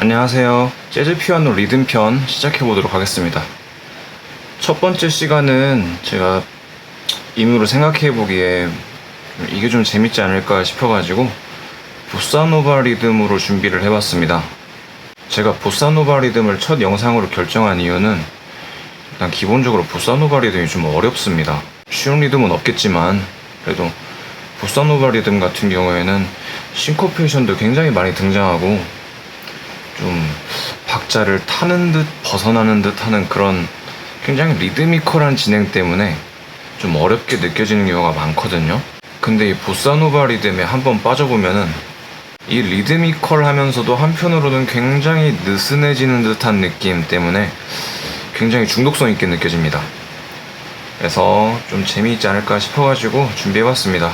안녕하세요. 재즈 피아노 리듬 편 시작해 보도록 하겠습니다. 첫 번째 시간은 제가 임의로 생각해 보기에 이게 좀 재밌지 않을까 싶어가지고 보사노바 리듬으로 준비를 해봤습니다. 제가 보사노바 리듬을 첫 영상으로 결정한 이유는 일단 기본적으로 보사노바 리듬이 좀 어렵습니다. 쉬운 리듬은 없겠지만 그래도 보사노바 리듬 같은 경우에는 싱코페이션도 굉장히 많이 등장하고 좀 박자를 타는 듯 벗어나는 듯 하는 그런 굉장히 리드미컬한 진행 때문에 좀 어렵게 느껴지는 경우가 많거든요. 근데 이 보사노바 리듬에 한번 빠져보면은 이 리드미컬 하면서도 한편으로는 굉장히 느슨해지는 듯한 느낌 때문에 굉장히 중독성 있게 느껴집니다. 그래서 좀 재미있지 않을까 싶어가지고 준비해봤습니다.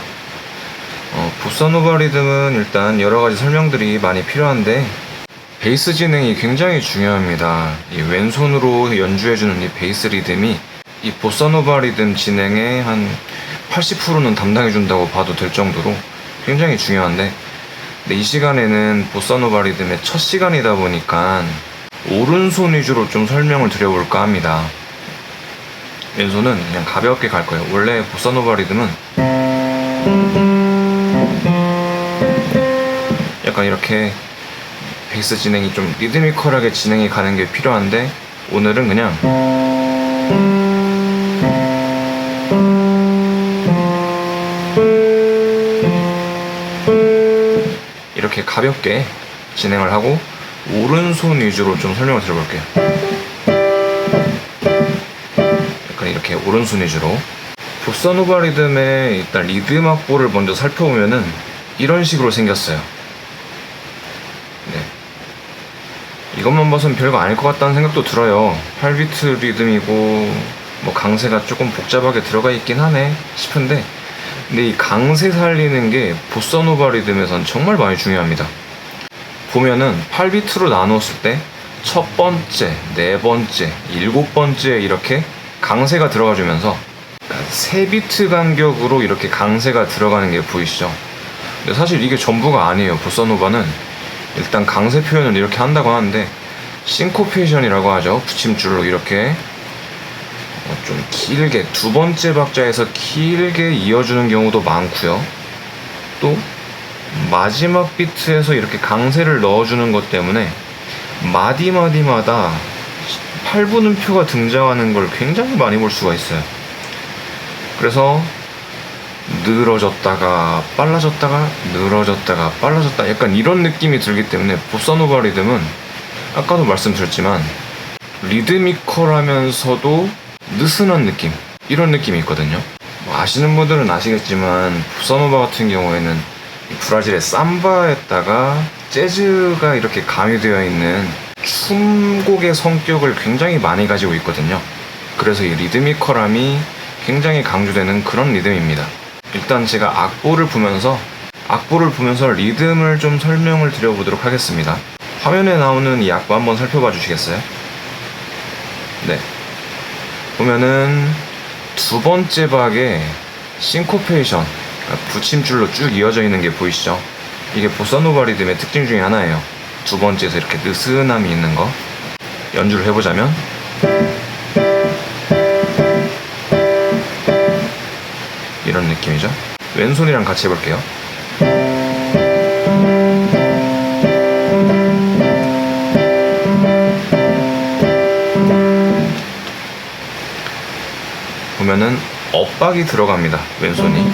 어, 보사노바 리듬은 일단 여러 가지 설명들이 많이 필요한데 베이스 진행이 굉장히 중요합니다. 이 왼손으로 연주해주는 이 베이스 리듬이 이 보사노바 리듬 진행의 한 80%는 담당해준다고 봐도 될 정도로 굉장히 중요한데 근데 이 시간에는 보사노바 리듬의 첫 시간이다 보니까 오른손 위주로 좀 설명을 드려볼까 합니다. 왼손은 그냥 가볍게 갈 거예요. 원래 보사노바 리듬은 약간 이렇게 베이스 진행이 좀 리드미컬하게 진행이 가는 게 필요한데 오늘은 그냥 이렇게 가볍게 진행을 하고 오른손 위주로 좀 설명을 드려볼게요. 약간 이렇게 오른손 위주로 보사노바 리듬의 일단 리듬 악보를 먼저 살펴보면은 이런 식으로 생겼어요. 이것만 봐선 별거 아닐 것 같다는 생각도 들어요. 8비트 리듬이고 뭐 강세가 조금 복잡하게 들어가 있긴 하네 싶은데 근데 이 강세 살리는 게 보사노바 리듬에선 정말 많이 중요합니다. 보면은 8비트로 나눴을 때 첫 번째, 네 번째, 일곱 번째 이렇게 강세가 들어가 주면서 세 비트 간격으로 이렇게 강세가 들어가는 게 보이시죠? 근데 사실 이게 전부가 아니에요. 보사노바는 일단 강세 표현을 이렇게 한다고 하는데 싱코페이션이라고 하죠. 붙임줄로 이렇게 어, 좀 길게 두 번째 박자에서 길게 이어주는 경우도 많고요. 또 마지막 비트에서 이렇게 강세를 넣어주는 것 때문에 마디마디마다 8분음표가 등장하는 걸 굉장히 많이 볼 수가 있어요. 그래서 늘어졌다가 빨라졌다가 늘어졌다가 빨라졌다. 약간 이런 느낌이 들기 때문에 보사노바 리듬은 아까도 말씀드렸지만 리드미컬하면서도 느슨한 느낌 이런 느낌이 있거든요. 뭐 아시는 분들은 아시겠지만 보사노바 같은 경우에는 이 브라질의 삼바에다가 재즈가 이렇게 가미되어 있는 춤곡의 성격을 굉장히 많이 가지고 있거든요. 그래서 이 리드미컬함이 굉장히 강조되는 그런 리듬입니다 일단 제가 악보를 보면서 악보를 보면서 리듬을 좀 설명을 드려보도록 하겠습니다. 화면에 나오는 이 악보 한번 살펴봐 주시겠어요? 네. 보면은 두 번째 박에 싱코페이션, 그러니까 붙임줄로 쭉 이어져 있는 게 보이시죠? 이게 보사노바 리듬의 특징 중에 하나예요. 두 번째에서 이렇게 느슨함이 있는 거. 연주를 해보자면. 이런 느낌이죠. 왼손이랑 같이 해볼게요. 보면은 엇박이 들어갑니다. 왼손이.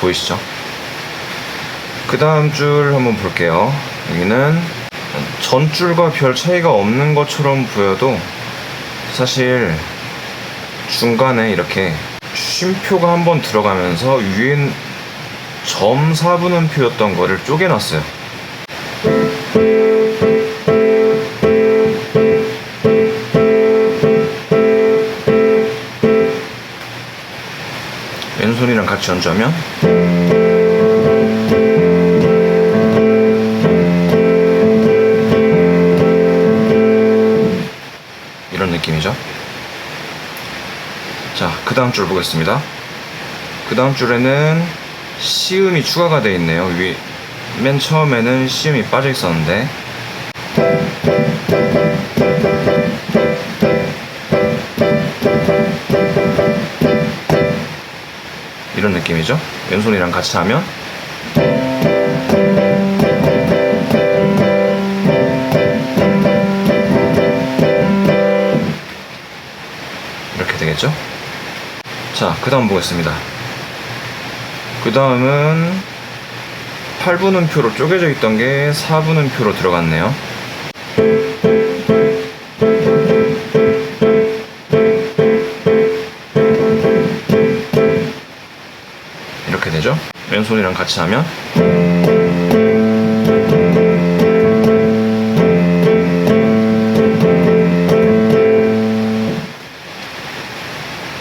보이시죠? 그 다음 줄 한번 볼게요. 여기는 전줄과 별 차이가 없는 것처럼 보여도 사실 중간에 이렇게 쉼표가 한 번 들어가면서 위엔 점 4분음표였던 거를 쪼개놨어요. 왼손이랑 같이 연주하면 이런 느낌이죠. 자, 그 다음 줄 보겠습니다. 그 다음 줄에는 시음이 추가가 되어 있네요. 위, 맨 처음에는 시음이 빠져 있었는데 이런 느낌이죠. 왼손이랑 같이 하면 자, 그 다음 보겠습니다. 그 다음은 8분음표로 쪼개져 있던 게 4분음표로 들어갔네요. 이렇게 되죠? 왼손이랑 같이 하면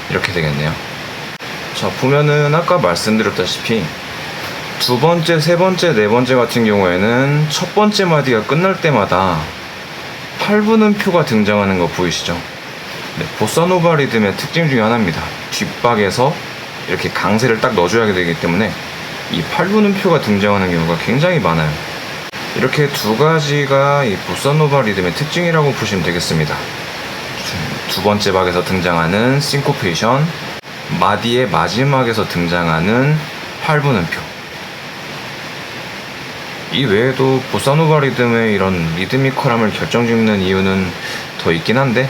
이렇게 되겠네요. 자, 보면은 아까 말씀드렸다시피 두 번째, 세 번째, 네 번째 같은 경우에는 첫 번째 마디가 끝날 때마다 8분음표가 등장하는 거 보이시죠? 네, 보사노바 리듬의 특징 중에 하나입니다. 뒷박에서 이렇게 강세를 딱 넣어줘야 되기 때문에 이 8분음표가 등장하는 경우가 굉장히 많아요. 이렇게 두 가지가 이 보사노바 리듬의 특징이라고 보시면 되겠습니다. 두 번째 박에서 등장하는 싱코페이션, 마디의 마지막에서 등장하는 8분음표. 이 외에도 보사노바 리듬의 이런 리드미컬함을 결정짓는 이유는 더 있긴 한데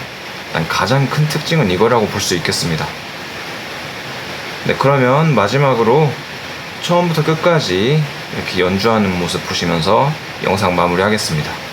일단 가장 큰 특징은 이거라고 볼 수 있겠습니다. 네, 그러면 마지막으로 처음부터 끝까지 이렇게 연주하는 모습 보시면서 영상 마무리하겠습니다.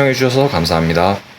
시청해주셔서 감사합니다.